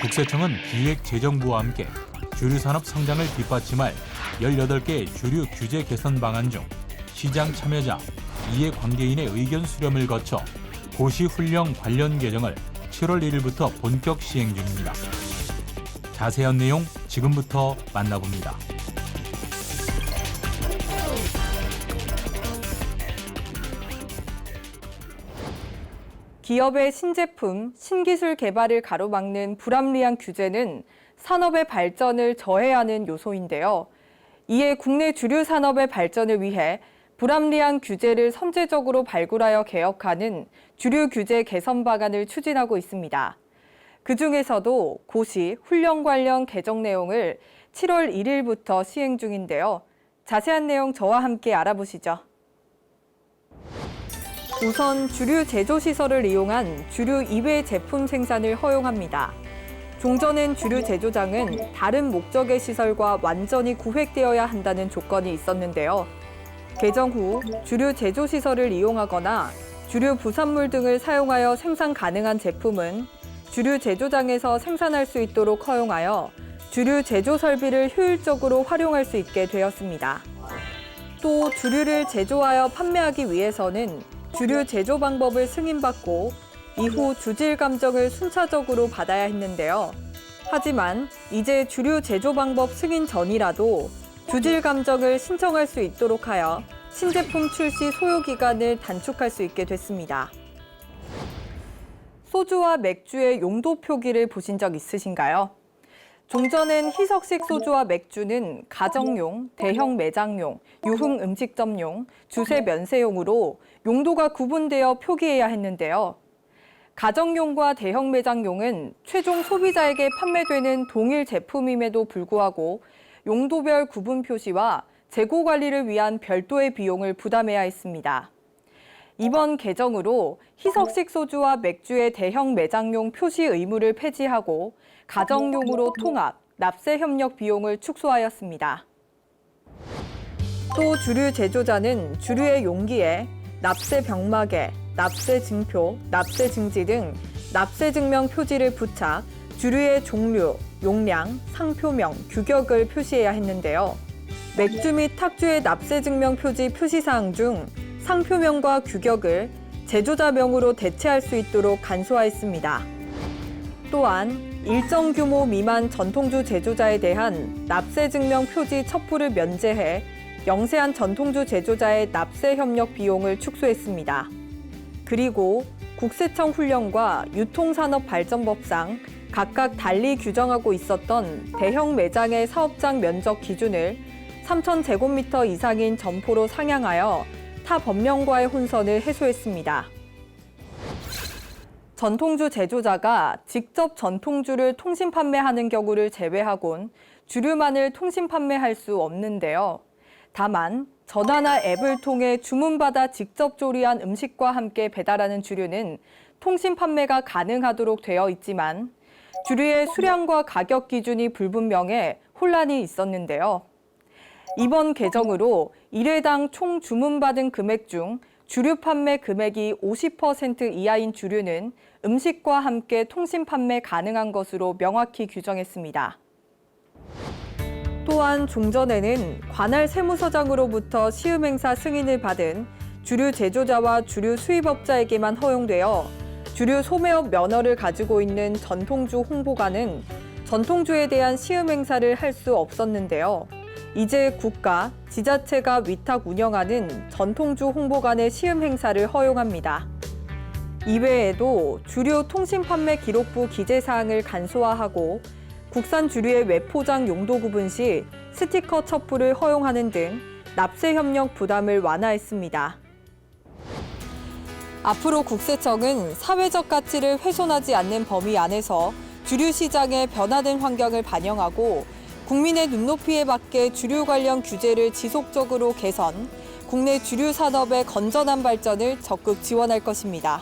국세청은 기획재정부와 함께 주류산업 성장을 뒷받침할 18개 주류 규제 개선 방안 중 시장 참여자, 이해관계인의 의견 수렴을 거쳐 고시 훈령 관련 개정을 7월 1일부터 본격 시행 중입니다. 자세한 내용 지금부터 만나봅니다. 기업의 신제품, 신기술 개발을 가로막는 불합리한 규제는 산업의 발전을 저해하는 요소인데요. 이에 국내 주류 산업의 발전을 위해 불합리한 규제를 선제적으로 발굴하여 개혁하는 주류 규제 개선 방안을 추진하고 있습니다. 그 중에서도 고시, 훈련 관련 개정 내용을 7월 1일부터 시행 중인데요. 자세한 내용 저와 함께 알아보시죠. 우선 주류 제조 시설을 이용한 주류 이외 제품 생산을 허용합니다. 종전엔 주류 제조장은 다른 목적의 시설과 완전히 구획되어야 한다는 조건이 있었는데요. 개정 후 주류 제조 시설을 이용하거나 주류 부산물 등을 사용하여 생산 가능한 제품은 주류 제조장에서 생산할 수 있도록 허용하여 주류 제조 설비를 효율적으로 활용할 수 있게 되었습니다. 또 주류를 제조하여 판매하기 위해서는 주류 제조 방법을 승인받고 이후 주질 감정을 순차적으로 받아야 했는데요. 하지만 이제 주류 제조 방법 승인 전이라도 주질 감정을 신청할 수 있도록 하여 신제품 출시 소요 기간을 단축할 수 있게 됐습니다. 소주와 맥주의 용도 표기를 보신 적 있으신가요? 종전엔 희석식 소주와 맥주는 가정용, 대형 매장용, 유흥 음식점용, 주세 면세용으로 용도가 구분되어 표기해야 했는데요. 가정용과 대형 매장용은 최종 소비자에게 판매되는 동일 제품임에도 불구하고 용도별 구분 표시와 재고 관리를 위한 별도의 비용을 부담해야 했습니다. 이번 개정으로 희석식 소주와 맥주의 대형 매장용 표시 의무를 폐지하고 가정용으로 통합, 납세 협력 비용을 축소하였습니다. 또 주류 제조자는 주류의 용기에 납세 병막에 납세 증표, 납세 증지 등 납세 증명 표지를 부착, 주류의 종류, 용량, 상표명, 규격을 표시해야 했는데요. 맥주 및 탁주의 납세 증명 표지 표시사항 중 상표명과 규격을 제조자명으로 대체할 수 있도록 간소화했습니다. 또한 일정 규모 미만 전통주 제조자에 대한 납세 증명 표지 첩부를 면제해 영세한 전통주 제조자의 납세 협력 비용을 축소했습니다. 그리고 국세청 훈령과 유통산업발전법상 각각 달리 규정하고 있었던 대형 매장의 사업장 면적 기준을 3,000제곱미터 이상인 점포로 상향하여 타 법령과의 혼선을 해소했습니다. 전통주 제조자가 직접 전통주를 통신 판매하는 경우를 제외하곤 주류만을 통신 판매할 수 없는데요. 다만 전화나 앱을 통해 주문받아 직접 조리한 음식과 함께 배달하는 주류는 통신 판매가 가능하도록 되어 있지만 주류의 수량과 가격 기준이 불분명해 혼란이 있었는데요. 이번 개정으로 1회당 총 주문받은 금액 중 주류 판매 금액이 50% 이하인 주류는 음식과 함께 통신 판매 가능한 것으로 명확히 규정했습니다. 또한 종전에는 관할 세무서장으로부터 시음행사 승인을 받은 주류 제조자와 주류 수입업자에게만 허용되어 주류 소매업 면허를 가지고 있는 전통주 홍보관은 전통주에 대한 시음행사를 할 수 없었는데요. 이제 국가, 지자체가 위탁 운영하는 전통주 홍보관의 시음 행사를 허용합니다. 이외에도 주류 통신 판매 기록부 기재 사항을 간소화하고 국산 주류의 외포장 용도 구분 시 스티커 첩부를 허용하는 등 납세 협력 부담을 완화했습니다. 앞으로 국세청은 사회적 가치를 훼손하지 않는 범위 안에서 주류 시장의 변화된 환경을 반영하고 국민의 눈높이에 맞게 주류 관련 규제를 지속적으로 개선, 국내 주류 산업의 건전한 발전을 적극 지원할 것입니다.